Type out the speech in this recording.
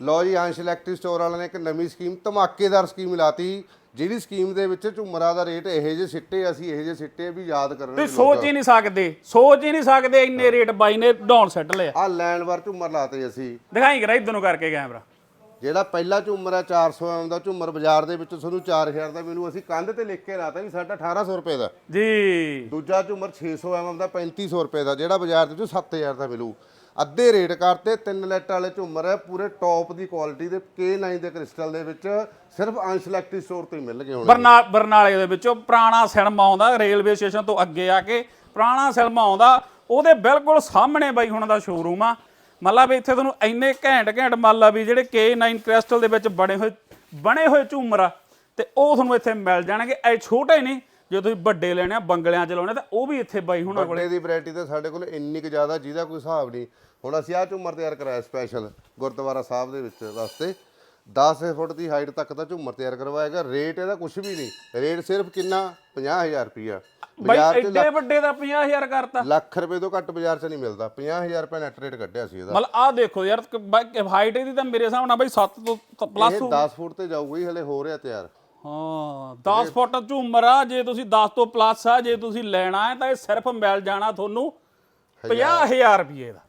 ਲੋ ਜੀ ਅੰਸ਼ electric store ਵਾਲਿਆਂ ਨੇ ਇੱਕ ਨਵੀਂ ਸਕੀਮ ਧਮਾਕੇਦਾਰ ਸਕੀਮ ਲਾਤੀ ਜਿਹੜੀ ਸਕੀਮ ਦੇ ਵਿੱਚ ਝੁੰਮਰਾਂ ਦਾ ਰੇਟ ਇਹੋ ਜਿਹੇ ਸਿੱਟੇ ਅਸੀਂ ਇਹੋ ਜਿਹੇ ਸਿੱਟੇ ਵੀ ਯਾਦ ਕਰਨ ਤੁਸੀਂ ਸੋਚ ਹੀ ਨਹੀਂ ਸਕਦੇ ਸੋਚ ਹੀ ਨਹੀਂ ਸਕਦੇ ਇੰਨੇ ਰੇਟ ਬਾਈ ਨੇ ਡਾਊਨ ਸੈੱਟ ਲਿਆ ਆ। ਲੈਂਡ ਵਾਰ ਝੁੰਮਰ ਲਾਤੇ ਅਸੀਂ। ਦਿਖਾਈ ਕਰਾ ਨੂੰ ਕਰਕੇ ਕੈਮਰਾ ਜਿਹੜਾ ਪਹਿਲਾ ਝੁੰਮਰ ਹੈ 400 ਐਮ ਦਾ ਝੁੰਮਰ ਬਾਜ਼ਾਰ ਦੇ ਵਿੱਚ ਤੁਹਾਨੂੰ 4000 ਦਾ ਮਿਲੂ ਅਸੀਂ ਕੰਧ ਤੇ ਲਿਖ ਕੇ ਲਾਤਾ ਵੀ ਸਾਡਾ 1800 ਰੁਪਏ ਦਾ। ਜੀ। ਦੂਜਾ ਝੁੰਮਰ 600 ਐਮ ਦਾ 3500 ਰੁਪਏ ਦਾ ਜਿਹੜਾ ਬਾਜ਼ਾਰ ਦੇ ਵਿੱਚ 7000 ਦਾ ਮਿਲੂ। ਅੱਧੇ ਰੇਟ ਕਰਤੇ, ਤਿੰਨ ਲੈਟ ਵਾਲੇ ਝੂਮਰ ਹੈ, ਪੂਰੇ ਟੌਪ ਦੀ ਕੁਆਲਿਟੀ ਦੇ ਕੇ K9 ਦੇ ਕ੍ਰਿਸਟਲ ਦੇ ਵਿੱਚ ਸਿਰਫ ਅੰਸ਼ ਸਟੋਰ ਤੋਂ ਹੀ ਮਿਲਣਗੇ ਹੁਣ। ਬਰਨਾ, ਬਰਨਾਲੇ ਦੇ ਵਿੱਚੋਂ ਪੁਰਾਣਾ ਸਿਨੇਮਾ ਆਉਂਦਾ ਰੇਲਵੇ ਸਟੇਸ਼ਨ ਤੋਂ ਅੱਗੇ ਆ ਕੇ ਪੁਰਾਣਾ ਸਿਨੇਮਾ ਆਉਂਦਾ, ਉਹਦੇ ਬਿਲਕੁਲ ਸਾਹਮਣੇ ਬਾਈ ਹੁਣ ਦਾ ਸ਼ੋਰੂਮ ਆ। ਮਤਲਬ ਵੀ ਇੱਥੇ ਤੁਹਾਨੂੰ ਇੰਨੇ ਘੈਂਟ ਘੈਂਟ ਮੰਨ ਲਾ ਵੀ ਜਿਹੜੇ K9 ਕ੍ਰਿਸਟਲ ਦੇ ਵਿੱਚ ਬਣੇ ਹੋਏ ਬਣੇ ਹੋਏ ਝੂਮਰ ਆ, ਤੇ ਉਹ ਤੁਹਾਨੂੰ ਇੱਥੇ ਮਿਲ ਜਾਣਗੇ। ਇਹ ਛੋਟੇ ਨਹੀਂ ਜੇ ਤੁਸੀਂ ਵੱਡੇ ਲੈਣੇ ਆ ਬੰਗਲਿਆਂ ਚ ਲਾਉਣੇ ਤਾਂ ਉਹ ਵੀ ਇੱਥੇ ਬਾਈ ਹੁਣਾਂ ਕੋਲੇ ਵੱਡੇ ਦੀ ਵੈਰਾਈਟੀ ਤਾਂ ਸਾਡੇ ਕੋਲ ਇੰਨੀ ਕੁ ਜ਼ਿਆਦਾ ਜਿਹਦਾ ਕੋਈ ਹਿਸਾਬ ਨਹੀਂ। ਹੁਣ ਅਸੀਂ ਆਹ ਝੁੰਮਰ ਤਿਆਰ ਕਰਾਇਆ ਸਪੈਸ਼ਲ ਗੁਰਦੁਆਰਾ ਸਾਹਿਬ ਦੇ ਵਿੱਚ ਵਾਸਤੇ। 10 ਫੁੱਟ ਦੀ ਹਾਈਟ ਤੱਕ ਦਾ ਝੁੰਮਰ ਤਿਆਰ ਕਰਵਾਏਗਾ। ਰੇਟ ਇਹਦਾ ਕੁਝ ਵੀ ਨਹੀਂ। ਰੇਟ ਸਿਰਫ ਕਿੰਨਾ? 50000 ਰੁਪਿਆ ਬਾਈ ਬਾਜ਼ਾਰ 'ਚ ਐਡੇ ਵੱਡੇ ਦਾ 50000 ਕਰਤਾ। ਲੱਖ ਰੁਪਏ ਤੋਂ ਘੱਟ ਬਾਜ਼ਾਰ 'ਚ ਨਹੀਂ ਮਿਲਦਾ। 50000 ਰੁਪਏ ਨੈਟ ਰੇਟ ਕੱਢਿਆ ਸੀ ਇਹਦਾ। ਮਤਲਬ ਆਹ ਦੇਖੋ ਯਾਰ ਹਾਈਟ ਇਹਦੀ ਤਾਂ ਮੇਰੇ ਹਿਸਾਬ ਨਾਲ ਬਾਈ 7 ਤੋਂ ਪਲੱਸ ਇਹ 10 ਫੁੱਟ ਤੇ ਜਾਊਗਾ ਹੀ ਹਲੇ ਹੋ ਰਿਹਾ ਤਿਆਰ। ਹਾਂ 10 ਫੁੱਟ ਝੂਮਰ ਆ ਜੇ ਤੁਸੀਂ 10 ਤੋਂ ਪਲੱਸ ਆ ਜੇ ਤੁਸੀਂ ਲੈਣਾ ਹੈ ਤਾਂ ਇਹ ਸਿਰਫ ਮਿਲ ਜਾਣਾ ਤੁਹਾਨੂੰ 50000 ਰੁਪਏ ਦਾ।